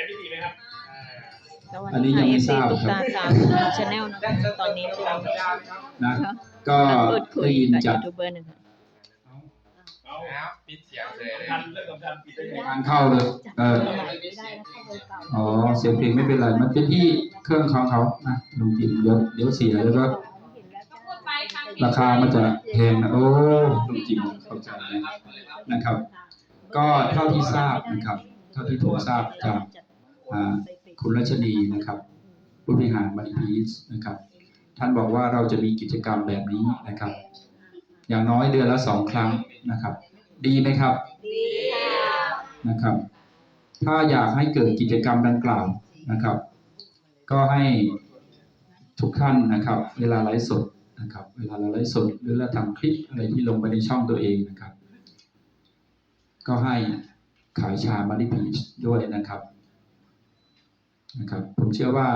ร็จพิธีไหมครับแล้วอันนี้ยังไม่ทราบตุ๊กครับตาสาวชาแนลนะคะตอนนี้เรานะก็พูดคุยได้ยินกับจากยูทูบเบอร์หนึ่งค่ะเอาครับปิดเสียงเลยเลยทันเรื่องสำคัญปิดได้ยังไงงานเข้าเลยเอออ๋อเสียงเพลงไม่เป็นไรมันเป็นที่เครื่องของเขานะลุงจิมเดี๋ยวเดี๋ยวเสียแล้วก็ราคามันจะแพงนะโอ้ลุงจิมเข้าใจนะครับ ก็เท่าที่ทราบนะครับ เท่าที่ผมทราบจากอ่า คุณรัชนีนะครับผู้บริหารมาริพีสนะครับ ท่านบอกว่าเราจะมีกิจกรรมแบบนี้นะครับ อย่างน้อยเดือนละสองครั้งนะครับ ดีไหมครับดีนะครับ ถ้าอยากให้เกิดกิจกรรมดังกล่าวนะครับ ก็ให้ทุกท่านนะครับ เวลาไลฟ์สดนะครับ เวลาเราไลฟ์สดหรือเราทำคลิปอะไรที่ลงไปในช่องตัวเองนะครับ ก็ให้ขายชามาริพีชด้วยนะครับ นะครับผมเชื่อว่า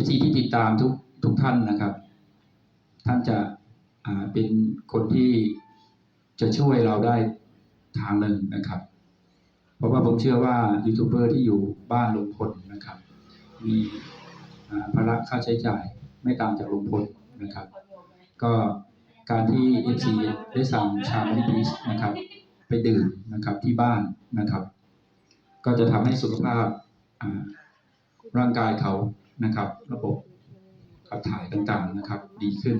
FC ที่ติดตามทุกทุกท่านนะครับ ท่านจะเป็นคนที่จะช่วยเราได้ทางหนึ่งนะครับ เพราะว่าผมเชื่อว่ายูทูบเบอร์ที่อยู่บ้านลุงพลนะครับ มีภาระค่าใช้จ่ายไม่ต่างจากลุงพลนะครับ ก็การที่ FC ได้สั่งชามาริพีชนะครับ ไปดื่มนะครับที่บ้านนะครับ ก็จะทำให้สุขภาพ ร่างกายเขานะครับ ระบบขับถ่ายต่างๆนะครับ ดีขึ้น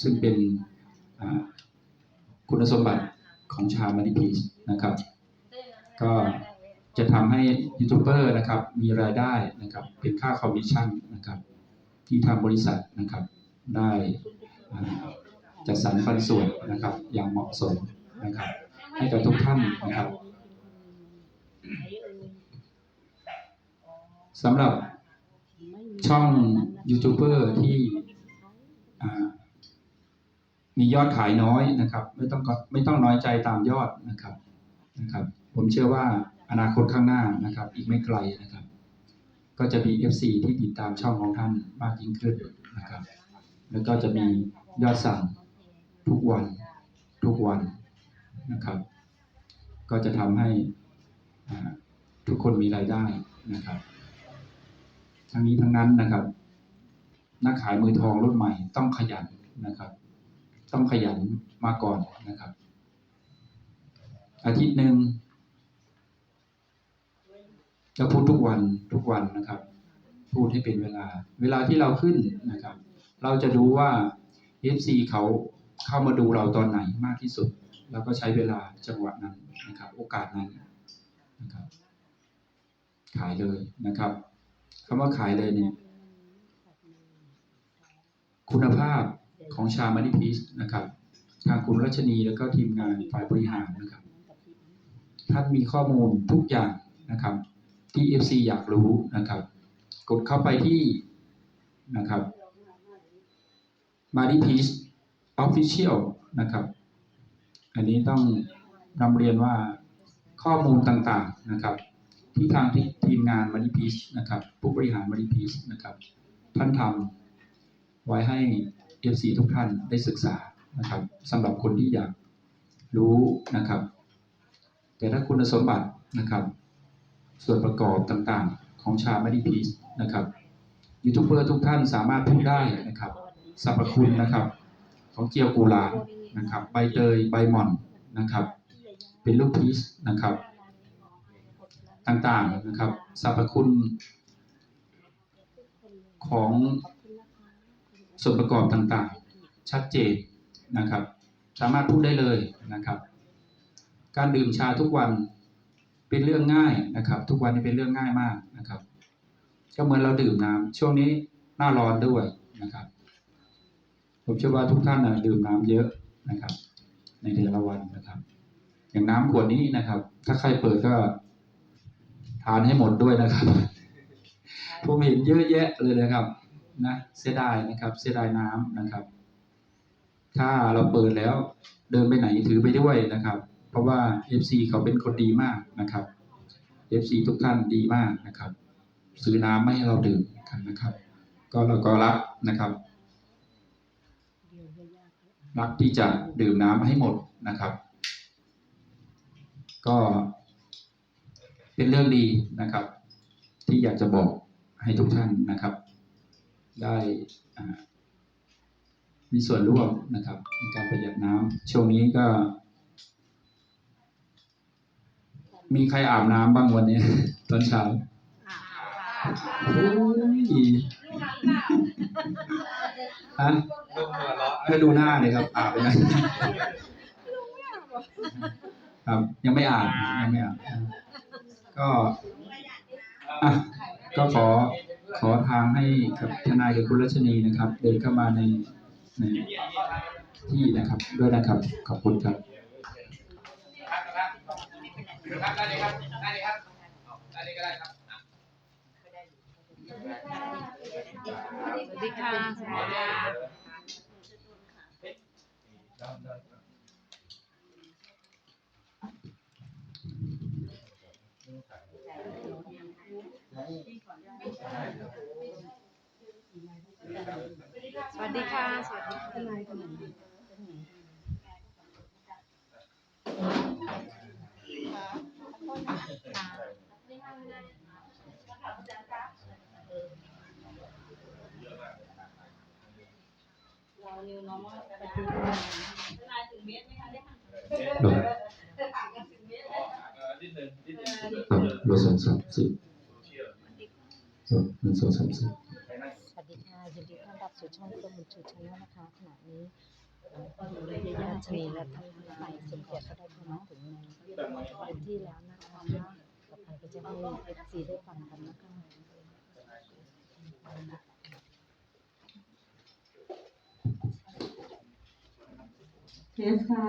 ซึ่งเป็นคุณสมบัติของชามาริพีชนะครับ ก็จะทำให้ยูทูบเบอร์นะครับ มีรายได้นะครับ เป็นค่าคอมมิชชั่นนะครับ ที่ทางบริษัทนะครับ ได้จัดสรรปันส่วนนะครับ อย่างเหมาะสมนะครับ ให้กับทุกท่านนะครับ สำหรับช่องยูทูบเบอร์ที่มียอดขายน้อยนะครับ ไม่ต้องก็ไม่ต้องน้อยใจตามยอดนะครับนะครับ ผมเชื่อว่าอนาคตข้างหน้านะครับ อีกไม่ไกลนะครับ ก็จะมี FC ที่ติดตามช่องของท่านมากยิ่งขึ้นนะครับ แล้วก็จะมียอดสั่งทุกวันทุกวันนะครับ ก็จะทำให้ทุกคนมีรายได้นะครับ ทั้งนี้ทั้งนั้นนะครับ นักขายมือทองรุ่นใหม่ต้องขยันนะครับ ต้องขยันมาก่อนนะครับ อาทิตย์หนึ่งจะพูดทุกวันทุกวันนะครับ พูดให้เป็นเวลา เวลาที่เราขึ้นนะครับ เราจะรู้ว่า FC เขาเข้ามาดูเราตอนไหนมากที่สุด แล้วก็ใช้เวลาจังหวะนั้นนะครับ โอกาสนั้นนะครับ ขายเลยนะครับ คำว่าขายเลยเนี่ย คุณภาพของชามานิพีสนะครับ ทางคุณรัชนีแล้วก็ทีมงานฝ่ายบริหารนะครับท่านมีข้อมูลทุกอย่างนะครับ ที่ FC อยากรู้นะครับ กดเข้าไปที่นะครับ m a r i p i e c e Official นะครับ อันนี้ต้องนำเรียนว่าข้อมูลต่างๆนะครับ ที่ทางที่ทีมงาน m a r i p i e c e นะครับผู้บริหาร m a r i p i e c e นะครับ ท่านทำไว้ให้ FC ทุกท่านได้ศึกษานะครับสำหรับคนที่อยากรู้นะครับ แต่ถ้าคุณสมบัตินะครับ ส่วนประกอบต่างๆ ของชา m a r i p i e c e นะครับยูทูบเบอร์ทุกท่านสามารถพูดได้นะครับสรรพคุณนะครับ ของเจียวกุลานะครับ ใบเตยใบหม่อนนะครับ เป็นลูกพีชนะครับ ต่างๆนะครับสรรพคุณของส่วนประกอบต่างๆ ชัดเจนนะครับ สามารถพูดได้เลยนะครับ การดื่มชาทุกวันเป็นเรื่องง่ายนะครับ ทุกวันนี้เป็นเรื่องง่ายมากนะครับ ก็เหมือนเราดื่มน้ำช่วงนี้หน้าร้อนด้วยนะครับ ผมเชื่อว่าทุกท่านนะดื่มน้ำเยอะนะครับ ในแต่ละวันนะครับ อย่างน้ำขวดนี้นะครับ ถ้าใครเปิดก็ ทานให้หมดด้วยนะครับ ผมเห็นเยอะแยะเลยนะครับ นะเสียดายนะครับ เสียดายน้ำนะครับ ถ้าเราเปิดแล้วเดินไปไหนถือไปด้วยนะครับ เพราะว่า FC เขาเป็นคนดีมากนะครับ FC ทุกท่านดีมากนะครับ ซื้อน้ำไม่ให้เราดื่มกันนะครับ ก็เราก็รักนะครับรักที่จะดื่มน้ำให้หมดนะครับ ก็ เเป็นเรื่องดีนะครับ ที่อยากจะบอกให้ทุกท่านนะครับ ได้อ่ามีส่วนร่วมนะครับในการประหยัดน้ำช่วงนี้ก็ มีใครอาบน้ำบ้างวันนี้ ตอนเช้าโอ้ยฮะลูกหัวเราะให้ดูหน้าเลยครับ อาบไปไหมครับ ยังไม่อาบยังไม่อาบ ก็อะก็ขอขอทางให้กับทนายกับคุณรัชนีนะครับ เดินเข้ามาในในที่นะครับ ด้วยนะครับ ขอบคุณครับได้เลยครับได้เลยครับได้เลยก็ได้ครับสวัสดีค่ะ สวัสดีค่ะ สวัสดีค่ะสวัสดีค่ะลงนิด หนึ่งนิดหนึ่งครับลงสองสามสี่ลงหนึ่งสองสามสี่สวัสดีค่ะยินดีต้อนรับสู่ช่องเพื่อนบุญชูชาแนลนะคะขณะนี้เอ่อญาติชนีและท่านฝ่ายสมเกียรติก็ได้เข้ามาถึงในพื้นที่แล้วนะคะต่อไปก็จะให้เอฟซีได้ฟังกันนะคะเทสค่ะ